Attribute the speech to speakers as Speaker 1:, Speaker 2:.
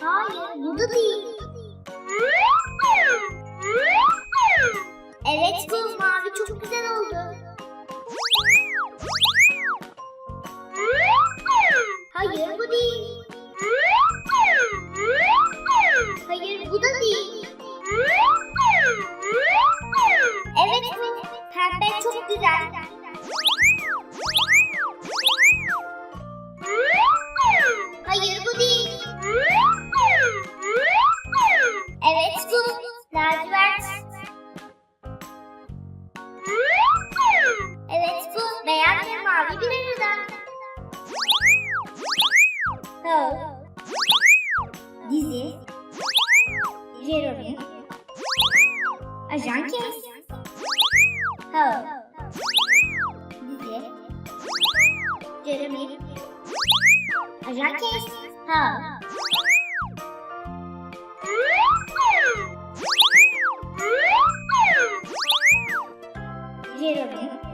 Speaker 1: Hayır, bu da. Evet bu mavi çok güzel oldu. Hayır bu değil. Hayır bu da değil. Evet. Pembe çok güzel. Lacivert. Evet bu. Beyaz mavi bir arada. Ho. Dizi. Jeremy. Ajan Kes. Ho. Dizi. Ho. Jerome